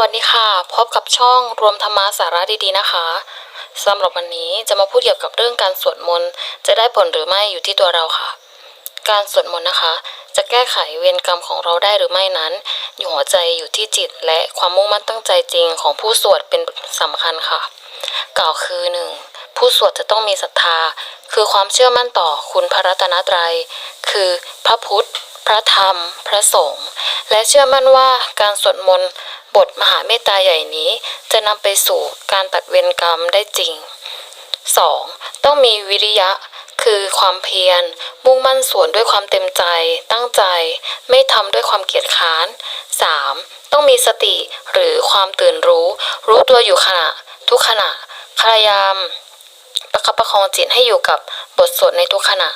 วัสดีค่ะ พบกับช่องรวมธรรมะสาระดีๆนะคะสำหรับวันนี้จะมาพูดเกี่ยวกับเรื่องการสวดมนต์จะได้ผลหรือไม่อยู่ที่ตัวเราค่ะ การสวดมนต์นะคะ จะแก้ไขเวรกรรมของเราได้หรือไม่นั้น อยู่หัวใจอยู่ที่จิตและความมุ่งมั่นตั้งใจจริงของผู้สวดเป็นสำคัญค่ะ กล่าวคือหนึ่งผู้สวดจะต้องมีศรัทธา คือความเชื่อมั่นต่อคุณพระรัตนตรัย คือพระพุทธ พระธรรม พระสงฆ์และเชื่อมั่นว่าการสวดมนต์ บทมหาเมตตาใหญ่นี้จะนำไปสู่การตัดเวรกรรมได้จริง 2. ต้องมีวิริยะ คือความเพียร มุ่งมั่นสวนด้วยความเต็มใจ ตั้งใจ ไม่ทำด้วยความเกียจค้าน 3. ต้องมีสติหรือความตื่นรู้ รู้ตัวอยู่ขณะ ทุกขณะพยายามประคับประคองจิตให้อยู่กับบทสวดในทุกขณะ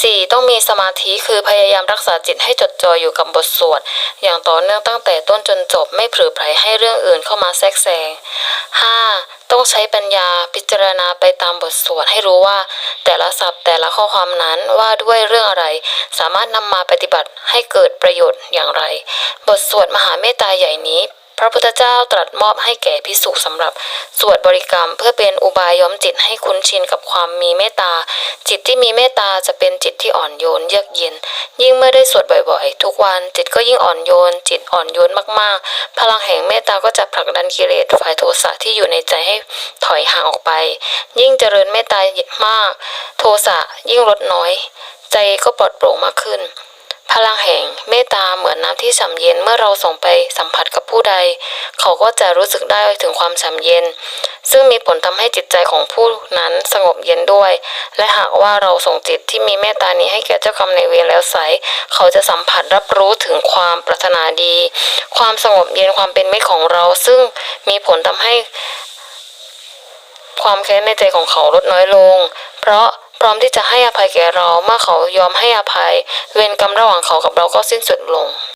4. ต้องมีสมาธิคือพยายามรักษาจิตให้จดจ่ออยู่กับบทสวด อย่างต่อเนื่องตั้งแต่ต้นจนจบไม่เผลอไผลให้เรื่องอื่นเข้ามาแทรกแซง 5. ต้องใช้ปัญญาพิจารณาไปตามบทสวดให้รู้ว่า แต่ละศัพท์แต่ละข้อความนั้นว่าด้วยเรื่องอะไร สามารถนำมาปฏิบัติให้เกิดประโยชน์อย่างไร บทสวดมหาเมตตาใหญ่นี้ ระพุทธเจ้าตรัสมอบให้แก่พิสุสำหรับสวดบริกรรม เพื่อเป็นอุบายย้อมจิตให้คุ้นชินกับความมีเมตตา จิตที่มีเมตตาจะเป็นจิตที่อ่อนโยนเยือกเย็น ยิ่งเมื่อได้สวดบ่อยๆ ทุกวันจิตก็ยิ่งอ่อนโยน จิตอ่อนโยนมากๆ พลังแห่งเมตตาก็จะผลักดันกิเลสฝ่ายโทสะที่อยู่ในใจให้ถอยห่างออกไป ยิ่งเจริญเมตตามาก โทสะยิ่งลดน้อย ใจก็ปลอดโปร่งมากขึ้น พลังแห่งเมตตาเหมือนน้ำที่ฉ่ำเย็นเมื่อเราส่งไปสัมผัสกับผู้ใด เขาก็จะรู้สึกได้ถึงความฉ่ำเย็น ซึ่งมีผลทำให้จิตใจของผู้นั้นสงบเย็นด้วย และหากว่าเราส่งจิตที่มีเมตตานี้ให้แก่เจ้ากรรมในเวรแล้วไซร้เขาจะสัมผัสรับรู้ถึงความปรารถนาดี ความสงบเย็นความเป็นมิตรของเรา ซึ่งมีผลทำให้ความแค้นในใจของเขาลดน้อยลง เพราะ ร้อมที่จะให้อภัยแก่เราเมื่อเขายอมให้อภัย เวรกรรมระหว่างเขากับเราก็สิ้นสุดลง